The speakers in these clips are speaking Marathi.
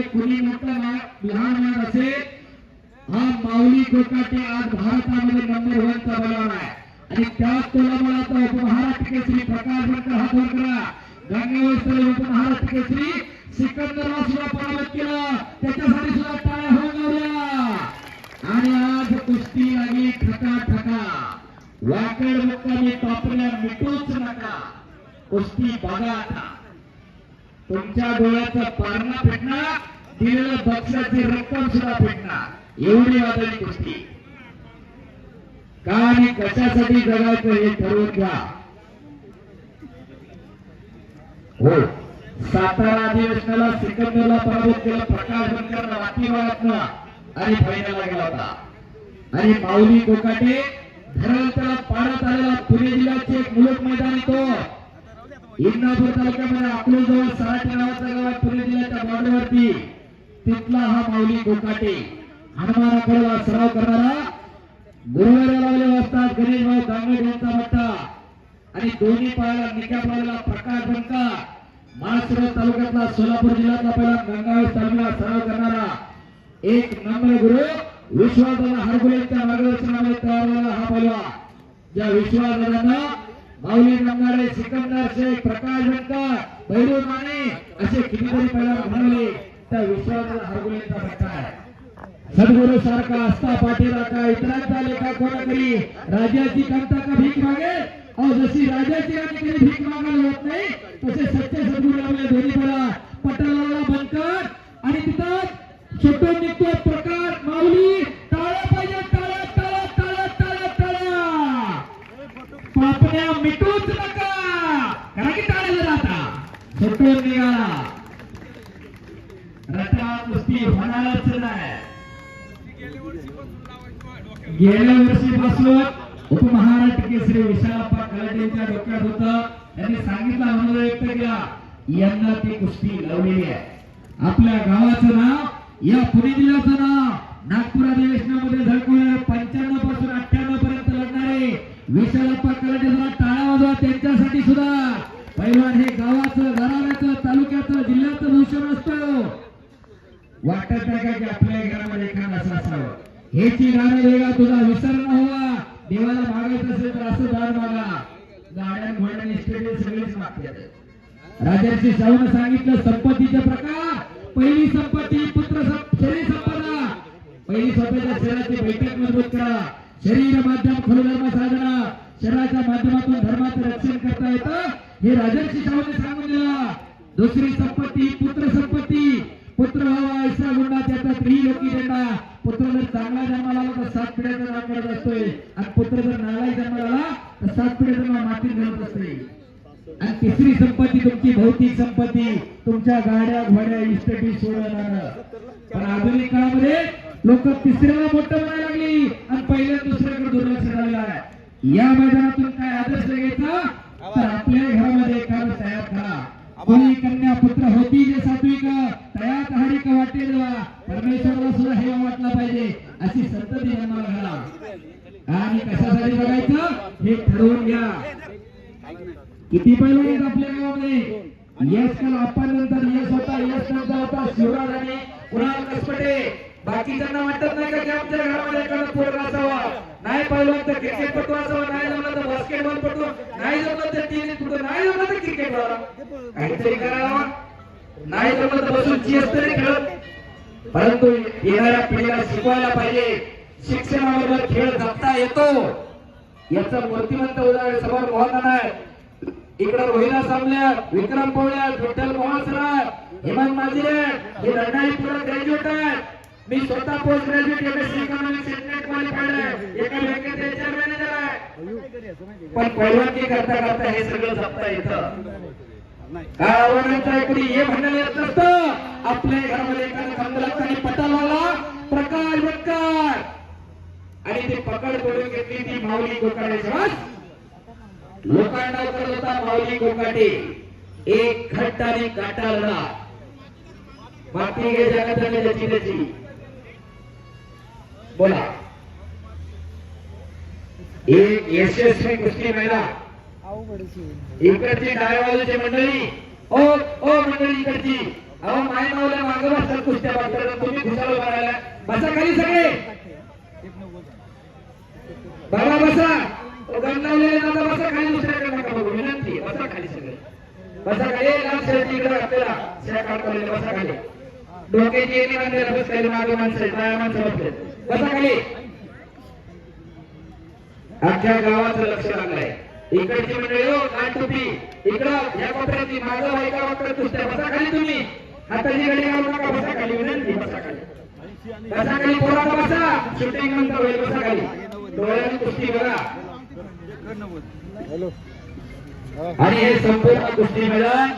म्हणजे कुणी मोठा लहान मान असेल हा माऊली कोकाटे आज भारतामध्ये नंबर वनचा बनवला आहे. आणि त्याच तोलामुळे उपमहाराष्ट्र केसरी प्रकाश बनकर हात वर करा. गंगावेश्वर उपमहाराष्ट्र केसरी सिकंदरला सुद्धा पराभूत केला. त्याच्यासाठी सुद्धा टाळ्या होऊन लावल्या आणि आज कुस्ती लागली ठका ठका वाकड मुक्कामी टॉपऱ्या मिटूच नका. कुस्ती बघा आता. तुमच्या डोळ्याचं पारणा फिटणार दिलेलं बक्षाची रक्कम सुद्धा फिटणार. एवढी वादळी गोष्टी का आणि कशासाठी जगायचं हे ठरवून घ्या हो सातारा अधिवेशनाला सिकंदरला पराभूत केलं प्रकाश बनकर वाटीवाळातनं आणि फायनलला गेला होता. आणि माऊली कोकाटे धरण त्याला पाडत आलेला पुणे जिल्ह्याचे एक मुलक मैदान तो इंदापूर तालुक्यामध्ये अकलूज जवळ सराटी नावाचा गाव पुणे जिल्ह्याच्या बॉर्डरवरती तिथला हा माऊली कोकाटे. हनुमानाकडे सराव करणारा. गुरुवारी लावले असतात गणेश भाऊ दांगड यांचा मट्टा आणि दोन्ही पायाला निक्या पायाला प्रकाश बनका. माळशिरस तालुक्यातला सोलापूर जिल्ह्यातला पहिला गंगावेश तालुक्याला सराव करणारा एक नम्र गुरु. विश्वासदादा हरगुलेच्या मार्गदर्शनामध्ये तयार झाला हा पहिला ज्या विश्वासदादांना माऊली रंगाडे सिकंदर शेख प्रकाश बनकर भैरू माने असे कितीतरी पहिला म्हणाले त्या विश्वावर हरगुलेचा मट्टा आहे. सद्गुरु सारखा असता पाठीला का इतरांचा लेखा कोणा करी राजाची कांता का भीक मागे अहो जशी राजाची आणि कधी भीक मागायला होत नाही तसे सत्य सद्गुरु आपल्या दोन्ही पडा पटलाला बनकर आणि तिथं सुटून निघतो प्रकार माऊली टाळ्या पाहिजे टाळ्या टाळ्या टाळ्या टाळ्या टाळ्या पापण्या मिटूच नका करा की टाळ्या जरा आता सुटून निघाला रटा कुस्ती होणारच नाही गेल्या वर्षीपासून उपमहाराष्ट्र केसरी विशालप्पा कलाटेच्या डोक्यात होतं. त्यांनी सांगितलं अनुभव व्यक्त केला यांना ती कुस्ती लावलेली आहे. आपल्या गावाचं नाव या पुणे जिल्ह्याचं नाव नागपूर अधिवेशनामध्ये झळकवलं पंच्याण्णवपासून अठ्ठ्याण्णव पर्यंत लढणारे विशालप्पा कलाटे जरा टाळा वाजवा त्यांच्यासाठी सुद्धा. पैलवान हे गावाचं घराण्याचं तालुक्याचं जिल्ह्याचं भूषण असतं. वाटत नाही का की आपल्या घरामध्ये एखादा असं असावं? हेची गाणं वेगळा तुझा विसर न व्हावा. देवाला मागायचं असेल तर असं दान मागा. गाड्या घोड्याने स्टेडियम सगळेच मागतात राजाची शाहून सांगितलं संपत्तीचे प्रकार. पहिली संपत्ती पुत्र शरीर संपदा. पहिली स्वतःच्या शरीराची बैठक मजबूत करा. शरीर माध्यम खरोधर्म साधना. शरीराच्या माध्यमातून धर्माचं रक्षण करता येतं. हे राजर्षी शाहूने सांगून दिला. दुसरी संपत्ती पुत्र संपत्ती. पुत्र व्हावा ऐसा गुंडा त्याचा त्रिलोकी झेंडा पुत्र जर चांगला जन्माला आला तर सात पिढ्याचा नाम करत असतोय. आणि पुत्र जर नालाही जन्माला आला तर सात पिढ्याचं नाव मातीत घालत असते आणि तिसरी संपत्ती तुमची भौतिक संपत्ती. तुमच्या गाड्या घोड्या इस्टेटी सोडवणार पण आधुनिक काळामध्ये लोक तिसऱ्याला मोठं म्हणायला लागली आणि पहिल्या दुसऱ्याकडे दुर्लक्ष झालेला आहे. या मैदानातून काय आदर्श घ्यायचा? तर आपल्या घरामध्ये एखादं तयार करा. कोणी कन्या पुत्र होती जे सात्विक? तयात हरिक वाटेल परमेश्वराला सुद्धा हे वाटलं पाहिजे. अशी संतती जन्माला घाला. आणि कशासाठी बघायचं? हे ठरवून घ्या. किती पैलवान आहेत आपल्या गावामध्ये? यश काल आपण नंतर यश होता यश नंतर होता. शिवराज आणि कुणाल कसपटे. बाकी त्यांना वाटत नाही का की आमच्या घरामध्ये एखादा पोरगा असावा? नाही पाहिलं तर क्रिकेटपटू असावा नाही जमलं तर बास्केटबॉल पटू नाही जमलं तर टीव्ही पटू नाही जमलं तर क्रिकेट काहीतरी करावा. नाही तर तर बसून चेस तरी खेळत. परंतु येणाऱ्या पिढीला शिकवायला पाहिजे. शिक्षणाबरोबर खेळ जपता येतो. याचं मूर्तिमंत उदाहरण समोर मोहन आहे. इकडे रोहिला सामल्या विक्रम पोळ्या विठ्ठल मोहन हेमंत माजिरे हे लढणारी पुढे ग्रॅज्युएट आहेत. मी स्वतः post graduate MSc economics internet qualified आहे. एका बँकेचे एचआर मॅनेजर आहे. पण पैलवानगी करता करता हे सगळं जपता येतं. काय इकडे हे म्हणण्याला येत नसतं. आपल्या घरामध्ये एखादा बांधला आणि पटाला प्रकाश बटकर आणि ते पकड करून घेतली ती माऊली गोकाडे समाज लोकांना करत होता माऊली गोकाटे. एक खट्ट आणि काटा लढा बाकी गे जगात आणि त्याची बोला. एक यशस्वी कुस्ती महिला. इकडची डाव्या बाजूची मंडळी ओ ओ मंडळी इकडची. अहो माय मावल्या मागं बसतात कुस्त्या बसतात तुम्ही खुशाल करायला बसा खाली सगळे. बाबा बसा. गणवलेले दादा बसा खाली दुसऱ्याकडे नका बघू. विनंती बसा खाली सगळे. बसा खाली. लाल शर्ट इकडे आपल्याला शिरा काढतो बसा खाली. डोक्याची येणे बांधायला बस खाली मागे माणसं डाव्या माणसं बसले बसा खाली. अख्ख्या गावाचं लक्ष लागलंय. इकडची मंडळी हो कान टोपी इकडं या कोपऱ्याची माझं माझा बायका वाटत कुस्त्या बसा खाली तुम्ही. हाताची गडी घालू नका बसा खाली विनंती बसा खाली. बसा खाली पोरा बसा. शूटिंग नंतर होईल बसा खाली. डोळ्याने कुस्ती बघा. आणि हे संपूर्ण कुस्ती मैदान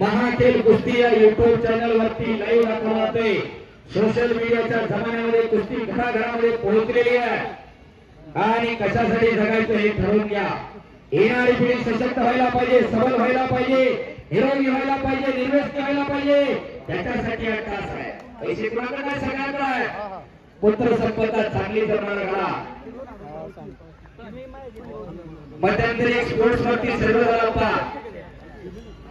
महाखेल कुस्ती या युट्यूब चॅनल वरती लाईव्ह दाखवलं जाते सोशल मीडियाच्या जमान्यामध्ये कुस्ती घराघरामध्ये पोहोचलेली आहे. आणि कशासाठी जगायचं हे ठरवून घ्या. येणारी पिढी सशक्त व्हायला पाहिजे सबल व्हायला पाहिजे निरोगी व्हायला पाहिजे निर्व्यस्त व्हायला पाहिजे त्याच्यासाठी हा तास आहे. पैसे कुणाकडे काय सगळ्यांकडे आहे. पुत्र संपदा चांगली जन्माला घाला. मध्यंतरी एक स्पोर्ट्स वरती सर्व झाला होता.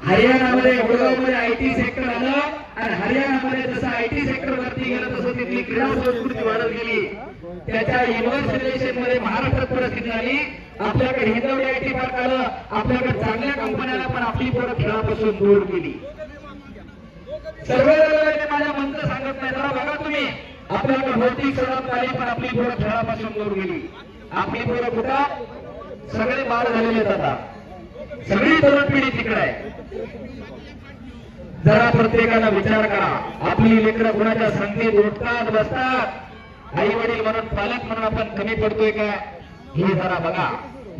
हरियाणामध्ये गुडगावमध्ये आयटी सेक्टर आलं आणि हरियाणामध्ये जसं आयटी सेक्टर वरती गेलं तसं तिथली क्रीडा संस्कृती वाढत गेली. त्याच्या युनिव्हर्स रिलेशनमध्ये महाराष्ट्रात परिस्थिती झाली आपल्याकडे हिंदवडी आयटी पार्क आलं आपल्याकडे चांगल्या कंपन्याला पण आपली पोरं खेळापासून दूर केली. सर्व माझ्या मंत्र सांगत नाही जरा बघा तुम्ही. आपल्याकडे भौतिक सणात आली पण आपली पोरं खेळापासून दूर गेली. आपली पोरं कुठं? सगळे बाळ झालेले आहेत आता. सगळी तरुण पिढी तिकडे आहे. जरा प्रत्येकाला विचार करा. आपली लेकरं कुणाच्या संगीत उठतात बसतात? आई वडील म्हणून पालक म्हणून आपण कमी पडतोय का? हे जरा बघा.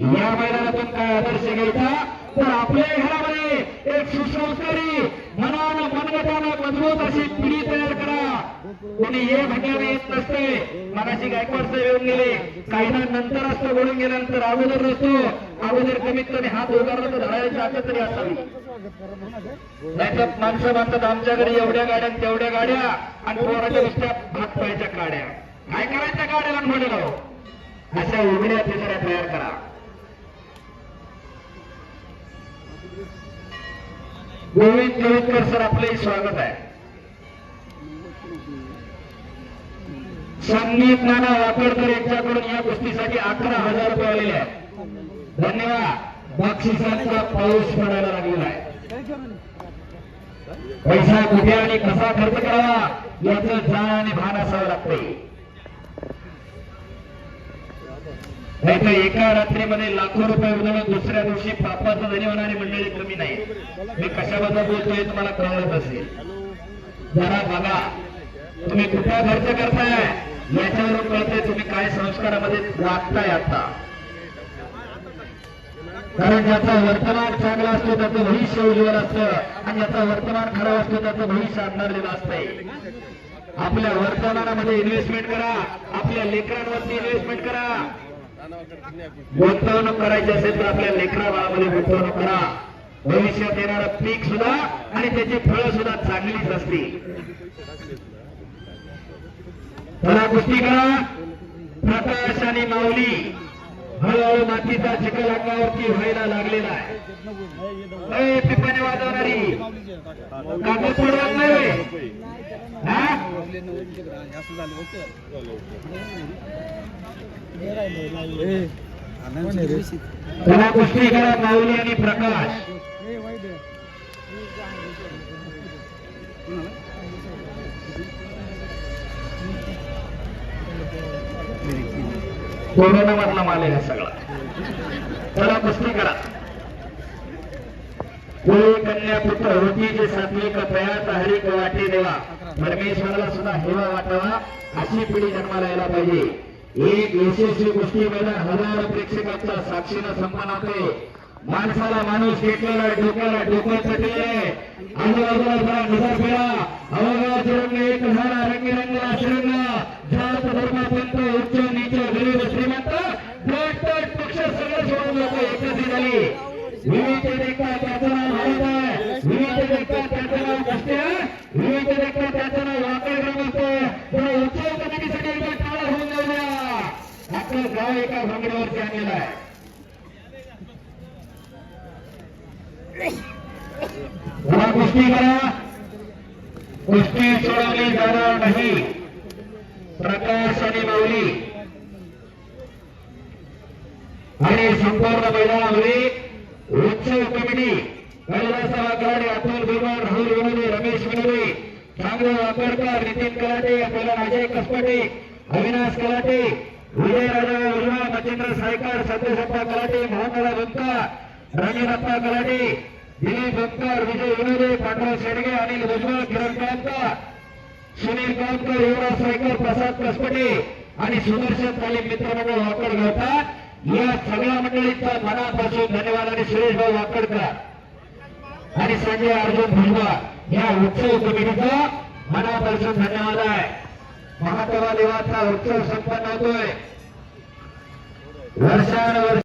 या मैदानातून काय आदर्श घ्यायचा? तर आपल्या घरामध्ये एक सुसंस्कारी मनानं मनगटानं मजबूत अशी पिढी तयार करा. कोणी ये म्हणण्याने येत नसते. मनाची गायकवाड साहेब येऊन गेले. काही ना नंतर असतं बोलून गेल्यानंतर अगोदर नसतो. अगोदर कमीत कमी हात उगारला तर धरायची जात तरी असावी. नाहीतर माणसं म्हणतात आमच्याकडे एवढ्या गाड्या तेवढ्या गाड्या आणि पोराच्या नुसत्या भात पायच्या गाड्या काय करायच्या गाड्याला म्हणलो अशा उघड्या तिसऱ्या तयार करा. गोविंद गोविंदकर सर आपलंही स्वागत आहे. संगीत नाना वाकडकर यांच्याकडून या कुस्तीसाठी अकरा हजार रुपये आलेले आहेत. धन्यवाद. बक्षिसांचा पाऊस पडायला लागलेला आहे. पैसा कुठे आणि कसा खर्च करावा याचं जाण आणि भान असावं नाही तर एका रात्रीमध्ये लाखो रुपये उधळून दुसऱ्या दिवशी पापाचं धनी होणारी मंडळी कमी नाही. मी कशाबद्दल बोलतोय तुम्हाला कळत असेल. जरा बघा तुम्ही कुठला खर्च करताय? याच्यावरून कळतंय तुम्ही काय संस्कारामध्ये वागताय आता. कारण ज्याचा वर्तमान चांगला असतो त्याचं भविष्य उज्ज्वल असतं. आणि ज्याचा वर्तमान खराब असतो त्याचं भविष्य अंधारलेलं असतंय. आपल्या वर्तमानामध्ये इन्व्हेस्टमेंट करा. आपल्या लेकरांवरती इन्व्हेस्टमेंट करा. गुंतवणूक करायची असेल तर आपल्या लेकरा बाळामध्ये गुंतवणूक करा. भविष्यात येणारं पीक सुद्धा आणि त्याची फळं सुद्धा चांगलीच असतील. मला गोष्टी करा. प्रकाश आणि माऊली हळूहळू मातीचा चिखल अंगावरती व्हायला लागलेला आहे. पिपाने वाजवणारी. कागद पडवत नाही माऊली आणि प्रकाश कोरोना मधला माल आहे सगळा. चला कुस्ती करा. कोळी कन्या पुत्र होती जे सातवी कपयात हरिक वाटे देवा. परमेश्वराला सुद्धा हेवा वाटावा अशी पिढी जन्माला यायला पाहिजे. एक यशस्वी गोष्टी मैदान हजारो प्रेक्षकांच्या साक्षीनं संपन्न होते. माणसाला माणूस घेतलेला डोक्याला डोकं चटले आजूबाजूला जरा नजर फेरा अवघा रंग एक झाला रंगीरंग श्रंग जात धर्मापंत उच्च नीच गरीब श्रीमंत गट पक्ष सगळं सोडून लोक एकत्रित झाली विविधतेका त्याचं नाव भारत आहे विविधतेका त्याचं नाव कष्ट आहे विविधतेका त्याचं नाव वाकड ग्राम असतं त्या उत्सव कमिटीसाठी एकदा टाळा होऊन जाऊ द्या आपलं गाव एका भांगड्यावरती आणलेलं आहे जरा करा कुस्ती सोडवली जाणार नाही प्रकाश आणि माऊली आणि संपूर्ण मैदानामध्ये उत्सव कमिटी कैलासराव कराडे अतुल भगवान राहुल विनोदे. रमेश विनोदे चांगले वापरकर नितीन कलाटे आपल्याला अजय कसपटे अविनाश कलाटे. विजय राजा उर्मा मच्छिंद्र सायकर सत्यसप्पा कलाटे मोहनदादा बुक्का रंजनप्पा कलाटे दिलीप बुक्कर विजय विनोदे पांडव शेडगे अनिल भुजबळ किरण कामकर सुनील कामकर युवराज सायकर प्रसाद कसपटे आणि सुदर्शन तालीम मित्रमंडळ वाकड गावतात या सगळ्या मंडळींचा मनापासून धन्यवाद आणि सुरेश भाऊ वाकडकर आणि संजय अर्जुन भुजबळ. या उत्सव कमिटीचा मनापासून धन्यवाद आहे. महात्मा देवाचा उत्सव संपन्न होतोय. वर्षानुवर्ष